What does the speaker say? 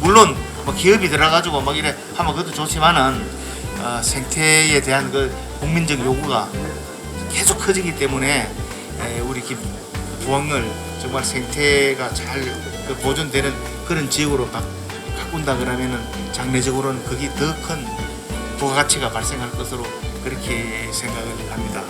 물론 뭐 기업이 들어가지고 막 이래 하면 그것도 좋지만은 어, 생태에 대한 그 국민적 요구가 계속 커지기 때문에 에, 우리 김 부항을 정말 생태가 잘 그 보존되는 그런 지역으로 바, 바꾼다 그러면은 장래적으로는 그게 더 큰 부가가치가 발생할 것으로 그렇게 생각을 합니다.